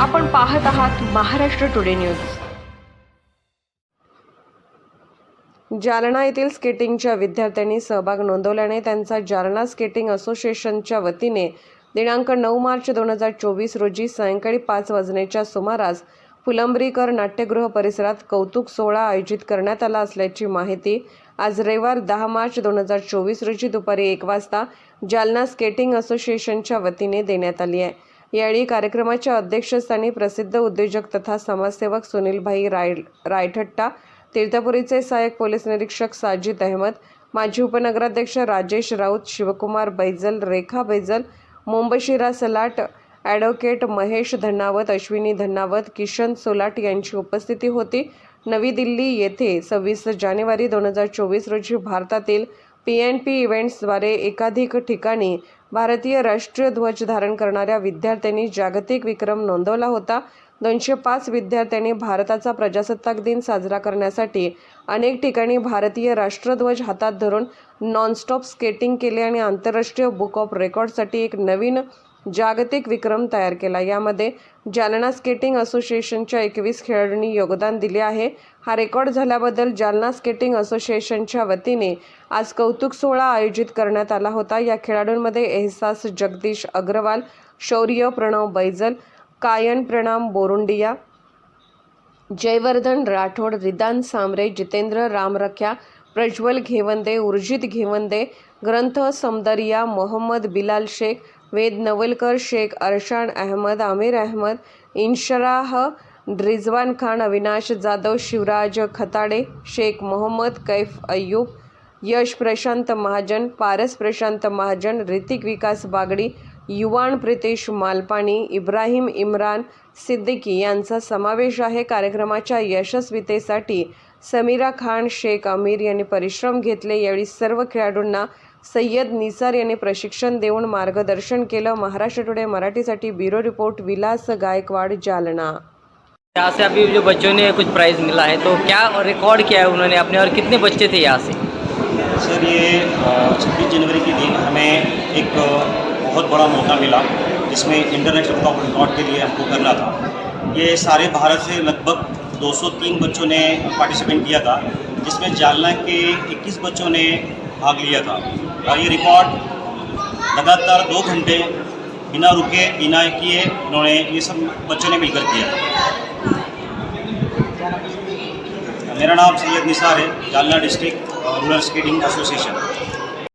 आपण पाहत आहात महाराष्ट्र टुडे न्यूज जालना येथील स्केटिंगच्या विद्यार्थ्यांनी सहभाग नोंदवल्याने त्यांचा जालना स्केटिंग असोसिएशनच्या वतीने दिनांक नऊ मार्च दोन हजार चोवीस रोजी सायंकाळी पाच वाजण्याच्या सुमारास फुलंब्रीकर नाट्यगृह परिसरात कौतुक सोहळा आयोजित करण्यात आला असल्याची माहिती आज रविवार दहा मार्च दोन हजार चोवीस रोजी दुपारी एक वाजता जालना स्केटिंग असोसिएशनच्या वतीने देण्यात आली आहे. यावेळी कार्यक्रमाच्या अध्यक्षस्थानी प्रसिद्ध उद्योजक तथा समाजसेवक सुनीलभाई राय रायठट्टा तीर्थपुरीचे सहाय्यक पोलीस निरीक्षक साजिद अहमद माजी उपनगराध्यक्ष राजेश राऊत शिवकुमार बैजल रेखा बैजल मुंबशिरा सलाट ॲडव्होकेट महेश धन्नावत अश्विनी धन्नावत किशन सोलाट यांची उपस्थिती होती. नवी दिल्ली येथे सव्वीस जानेवारी दोन हजार चोवीस रोजी भारतातील पी एन पी इव्हेंट्सद्वारे एकाधिक ठिकाणी भारतीय राष्ट्रीय ध्वज धारण करणाऱ्या विद्यार्थ्यांनी जागतिक विक्रम नोंदवला होता. दोनशे पाच विद्यार्थ्यांनी भारताचा प्रजासत्ताक दिन साजरा करण्यासाठी अनेक ठिकाणी भारतीय राष्ट्रध्वज हातात धरून नॉनस्टॉप स्केटिंग केले आणि आंतरराष्ट्रीय बुक ऑफ रेकॉर्डसाठी एक नवीन जागतिक विक्रम तयार केला. यामध्ये जालना स्केटिंग असोसिएशनच्या एकवीस खेळाडूंनी योगदान दिले आहे. हा रेकॉर्ड झाल्याबद्दल जालना स्केटिंग असोसिएशनच्या वतीने आज कौतुक सोहळा आयोजित करण्यात आला होता. या खेळाडूंमध्ये एहसास जगदीश अग्रवाल शौर्य प्रणव बैजल कायन प्रणाम बोरुंडिया जयवर्धन राठोड रिदान सांबरे जितेंद्र रामरख्या प्रज्वल घेवंदे उर्जित घेवंदे ग्रंथ समदरिया मोहम्मद बिलाल शेख वेद नवलकर शेख अरशान अहमद आमिर अहमद इन्शराह रिजवान खान अविनाश जाधव शिवराज खताडे शेख मोहम्मद कैफ अय्यूब यश प्रशांत महाजन पारस प्रशांत महाजन ऋतिक विकास बागडी युवान प्रितेश मालपाणी इब्राहिम इम्रान सिद्दीकी यांचा समावेश आहे. कार्यक्रमाच्या यशस्वीतेसाठी समीरा खान शेख अमीर यांनी परिश्रम घेतले. यावेळी सर्व खेळाडूंना सय्यद निसार यांनी प्रशिक्षण देऊन मार्गदर्शन केलं. महाराष्ट्र टुडे मराठीसाठी ब्युरो रिपोर्ट विलास गायकवाड जालना. यहाँ से अभी जो बच्चों ने कुछ प्राइज़ मिला है तो क्या रिकॉर्ड किया है उन्होंने अपने और कितने बच्चे थे यहाँ से? सर ये छब्बीस जनवरी के दिन हमें एक बहुत बड़ा मौका मिला जिसमें इंटरनेशनल ऑफ़ रिकॉर्ड के लिए हमको करना था। ये सारे भारत से लगभग 203 बच्चों ने पार्टिसिपेट किया था जिसमें जालना के 21 बच्चों ने भाग लिया था। और ये रिकॉर्ड लगातार दो घंटे बिना रुके, बिना किए उन्होंने ये सब बच्चों ने मिलकर किया। मेरा नाम सैयद निसार है, Jalna district rural skating association